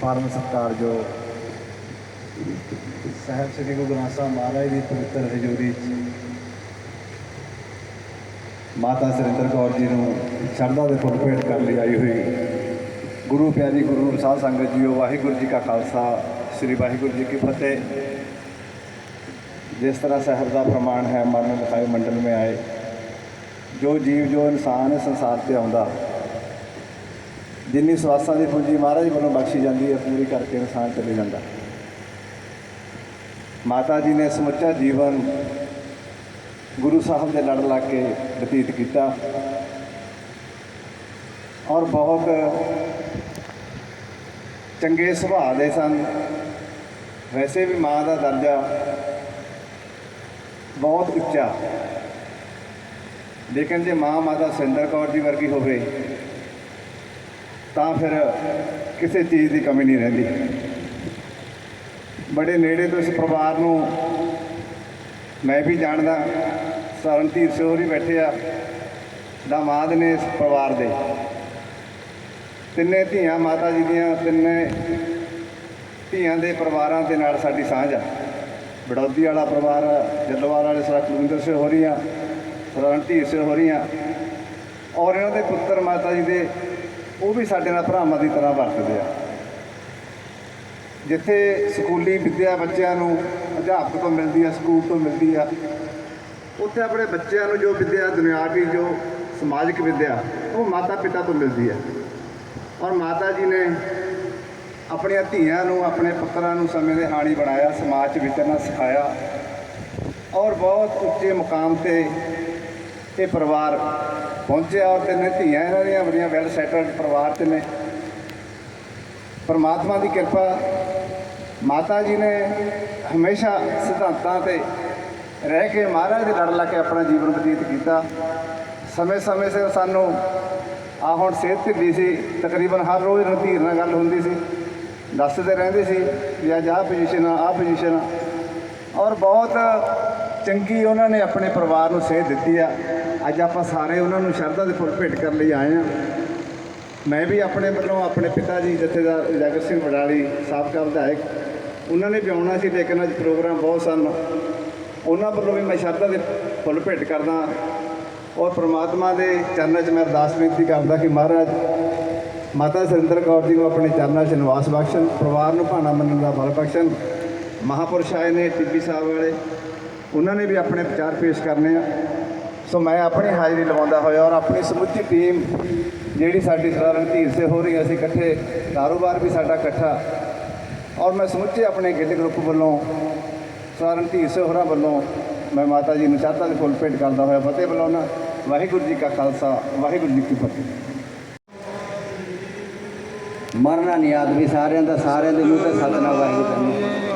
ਪਰਮ ਸਤਿਕਾਰਯੋਗ ਸਾਹਿਬ ਸ੍ਰੀ ਗੁਰੂ ਗ੍ਰੰਥ ਸਾਹਿਬ ਮਹਾਰਾਜ ਦੀ ਪਵਿੱਤਰ ਹਜ਼ੂਰੀ 'ਚ ਮਾਤਾ ਸੁਰਿੰਦਰ ਕੌਰ ਜੀ ਨੂੰ ਸ਼ਰਧਾ ਦੇ ਫੁੱਲ ਭੇਟ ਕਰਨ ਲਈ ਆਈ ਹੋਈ ਗੁਰੂ ਪਿਆਰੀ ਗੁਰੂ ਸਾਧ ਸੰਗਤ ਜੀਓ, ਵਾਹਿਗੁਰੂ ਜੀ ਕਾ ਖਾਲਸਾ, ਸ੍ਰੀ ਵਾਹਿਗੁਰੂ ਜੀ ਕੀ ਫਤਿਹ। ਜਿਸ ਤਰ੍ਹਾਂ ਸ਼ਹਿਰ ਦਾ ਪ੍ਰਮਾਣ ਹੈ, ਮਰਨ ਲਿਖਾਏ ਮੰਡਲ में ਆਏ। ਜੋ ਜੀਵ, ਜੋ ਇਨਸਾਨ ਸੰਸਾਰ ਤੇ ਆਉਂਦਾ ਜਿੰਨੀ ਸਵਾਸਾਂ ਦੀ ਪੂੰਜੀ ਮਹਾਰਾਜ ਵੱਲੋਂ ਬਖਸ਼ੀ ਜਾਂਦੀ ਹੈ, ਪੂਰੀ ਕਰਕੇ ਇਨਸਾਨ ਚਲੇ ਜਾਂਦਾ। ਮਾਤਾ ਜੀ ਨੇ ਸਮੁੱਚਾ ਜੀਵਨ ਗੁਰੂ ਸਾਹਿਬ ਦੇ ਲੜ ਲੱਗ ਕੇ ਬਤੀਤ ਕੀਤਾ। ਔਰ ਬਹੁਤ ਚੰਗੇ ਸੁਭਾਅ ਦੇ ਸਨ। ਵੈਸੇ ਵੀ ਮਾਂ ਦਾ ਦਰਜਾ ਬਹੁਤ ਉੱਚਾ। ਲੇਕਿਨ ਜੇ ਮਾਂ ਮਾਤਾ ਸਿੰਦਰ ਕੌਰ ਜੀ ਵਰਗੀ ਹੋਵੇ ਤਾਂ ਫਿਰ ਕਿਸੇ ਚੀਜ਼ ਦੀ ਕਮੀ ਨਹੀਂ ਰਹਿੰਦੀ। ਬੜੇ ਨੇੜੇ ਤੋਂ ਇਸ ਪਰਿਵਾਰ ਨੂੰ ਮੈਂ ਵੀ ਜਾਣਦਾ ਸਰਨਧੀਰ ਸੋਹਰੀ ਬੈਠੇ ਆ, ਦਾਮਾਦ ਨੇ ਇਸ ਪਰਿਵਾਰ ਦੇ। ਤਿੰਨੇ ਧੀਆਂ ਮਾਤਾ ਜੀ ਦੀਆਂ, ਤਿੰਨੇ ਧੀਆਂ ਦੇ ਪਰਿਵਾਰਾਂ ਦੇ ਨਾਲ ਸਾਡੀ ਸਾਂਝ ਆ। ਬੜੌਦੀ ਵਾਲਾ ਪਰਿਵਾਰ ਜੱਲਵਾਲ ਵਾਲੇ ਸਰਾ ਕੁਲਵਿੰਦਰ ਸਿੰਘ ਹੋ ਰਹੀਆਂ ਰਣਧੀਰ ਸਿੰਘ ਹੋ ਰਹੀਆਂ ਔਰ ਇਹਨਾਂ ਦੇ ਪੁੱਤਰ ਮਾਤਾ ਜੀ ਦੇ ਉਹ ਵੀ ਸਾਡੇ ਨਾਲ ਭਰਾਵਾਂ ਦੀ ਤਰ੍ਹਾਂ ਵਰਤਦੇ ਆ। ਜਿੱਥੇ ਸਕੂਲੀ ਵਿੱਦਿਆ ਬੱਚਿਆਂ ਨੂੰ ਅਧਿਆਪਕ ਤੋਂ ਮਿਲਦੀ ਆ, ਸਕੂਲ ਤੋਂ ਮਿਲਦੀ ਆ, ਉੱਥੇ ਆਪਣੇ ਬੱਚਿਆਂ ਨੂੰ ਜੋ ਵਿੱਦਿਆ ਦੁਨਿਆਵੀ ਜੋ ਸਮਾਜਿਕ ਵਿੱਦਿਆ, ਉਹ ਮਾਤਾ ਪਿਤਾ ਤੋਂ ਮਿਲਦੀ ਹੈ ਔਰ ਮਾਤਾ ਜੀ ਨੇ ਆਪਣੀਆਂ ਧੀਆਂ ਨੂੰ, ਆਪਣੇ ਪੁੱਤਰਾਂ ਨੂੰ ਸਮੇਂ ਦੇ ਹਾਣੀ ਬਣਾਇਆ, ਸਮਾਜ 'ਚ ਵਿਚਰਨਾ ਸਿਖਾਇਆ। ਔਰ ਬਹੁਤ ਉੱਚੇ ਮੁਕਾਮ ਤੇ ਇਹ ਪਰਿਵਾਰ ਪਹੁੰਚਿਆ ਔਰ ਤਿੰਨੇ ਧੀਆਂ ਇਹਨਾਂ ਦੀਆਂ ਬੜੀਆਂ ਵੈਲ ਸੈਟਲਡ ਪਰਿਵਾਰ 'ਚ ਨੇ ਪਰਮਾਤਮਾ ਦੀ ਕਿਰਪਾ ਮਾਤਾ ਜੀ ਨੇ ਹਮੇਸ਼ਾ ਸਿਧਾਂਤਾਂ ਤੇ ਰਹਿ ਕੇ ਮਹਾਰਾਜ ਦੇ ਲੜ ਲਾ ਕੇ ਆਪਣਾ ਜੀਵਨ ਬਤੀਤ ਕੀਤਾ। ਸਮੇਂ ਸਮੇਂ ਸਿਰ ਸਾਨੂੰ ਆ ਹੁਣ ਸਿਹਤ ਢਿੱਲੀ ਸੀ, ਤਕਰੀਬਨ ਹਰ ਰੋਜ਼ ਰਣਧੀਰ ਨਾਲ ਗੱਲ ਹੁੰਦੀ ਸੀ। ਦੱਸਦੇ ਰਹਿੰਦੇ ਸੀ ਵੀ ਅੱਜ ਆਹ ਪੋਜੀਸ਼ਨ ਆ, ਆਹ ਪੋਜੀਸ਼ਨ ਆ। ਔਰ ਬਹੁਤ ਚੰਗੀ ਉਹਨਾਂ ਨੇ ਆਪਣੇ ਪਰਿਵਾਰ ਨੂੰ ਸੇਧ ਦਿੱਤੀ ਆ। ਅੱਜ ਆਪਾਂ ਸਾਰੇ ਉਹਨਾਂ ਨੂੰ ਸ਼ਰਧਾ ਦੇ ਫੁੱਲ ਭੇਟ ਕਰਨ ਲਈ ਆਏ ਆ। ਮੈਂ ਵੀ ਆਪਣੇ ਵੱਲੋਂ ਆਪਣੇ ਪਿਤਾ ਜੀ, ਜਥੇਦਾਰ ਜਾਗਰ ਸਿੰਘ ਵਡਾਲੀ ਸਾਬਕਾ ਵਿਧਾਇਕ, ਉਹਨਾਂ ਨੇ ਵੀ ਆਉਣਾ ਸੀ, ਲੇਕਿਨ ਅੱਜ ਪ੍ਰੋਗਰਾਮ ਬਹੁਤ ਸਨ। ਉਹਨਾਂ ਵੱਲੋਂ ਵੀ ਮੈਂ ਸ਼ਰਧਾ ਦੇ ਫੁੱਲ ਭੇਟ ਕਰਦਾ ਔਰ ਪ੍ਰਮਾਤਮਾ ਦੇ ਚਰਨਾਂ 'ਚ ਮੈਂ ਅਰਦਾਸ ਬੇਨਤੀ ਕਰਦਾ ਕਿ ਮਹਾਰਾਜ, ਮਾਤਾ ਸੁਰਿੰਦਰ ਕੌਰ ਜੀ ਨੂੰ ਆਪਣੇ ਚਰਨਾਂ 'ਚ ਨਿਵਾਸ ਬਖਸ਼ਣ, ਪਰਿਵਾਰ ਨੂੰ ਭਾਣਾ ਮੰਨਣ ਦਾ ਬਲ ਬਖਸ਼ਣ ਮਹਾਪੁਰਸ਼ ਆਏ ਨੇ ਟਿੱਬੀ ਸਾਹਿਬ ਵਾਲੇ, ਉਹਨਾਂ ਨੇ ਵੀ ਆਪਣੇ ਵਿਚਾਰ ਪੇਸ਼ ਕਰਨੇ ਆ। ਸੋ ਮੈਂ ਆਪਣੀ ਹਾਜ਼ਰੀ ਲਵਾਉਂਦਾ ਹੋਇਆ ਔਰ ਆਪਣੀ ਸਮੁੱਚੀ ਟੀਮ ਜਿਹੜੀ ਸਾਡੀ ਸਰਦਾਰ ਰਣਧੀਰ ਸੇ ਹੋ ਰਹੀ ਅਸੀਂ ਇਕੱਠੇ ਕਾਰੋਬਾਰ ਵੀ ਸਾਡਾ ਇਕੱਠਾ। ਔਰ ਮੈਂ ਸਮੁੱਚੇ ਆਪਣੇ ਗਿੱਲ ਗਰੁੱਪ ਵੱਲੋਂ ਸਰਦਾਰ ਰਣਧੀਰ ਸੇ ਹੋਰਾਂ ਵੱਲੋਂ ਮੈਂ ਮਾਤਾ ਜੀ ਨੂੰ ਚਾਹਤਾ ਦੇ ਫੁੱਲ ਭੇਟ ਕਰਦਾ ਹੋਇਆ ਫਤਿਹ ਬੁਲਾਉਣਾ ਵਾਹਿਗੁਰੂ ਜੀ ਕਾ ਖਾਲਸਾ, ਵਾਹਿਗੁਰੂ ਜੀ ਕੀ ਫਤਿਹ। ਮਰਨਾ ਨਹੀਂ ਆਦਮੀ ਸਾਰਿਆਂ ਦਾ, ਸਾਰਿਆਂ ਦੇ ਮੂੰਹ ਤੇ ਸਤਨਾਮ ਵਾਹਿਗੁਰੂ ਕਰਨਾ।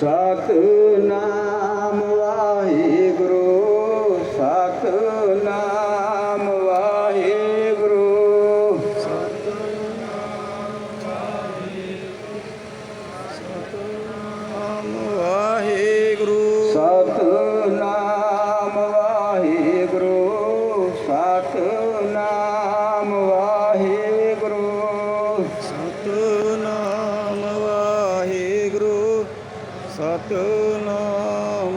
সতনা सतनाम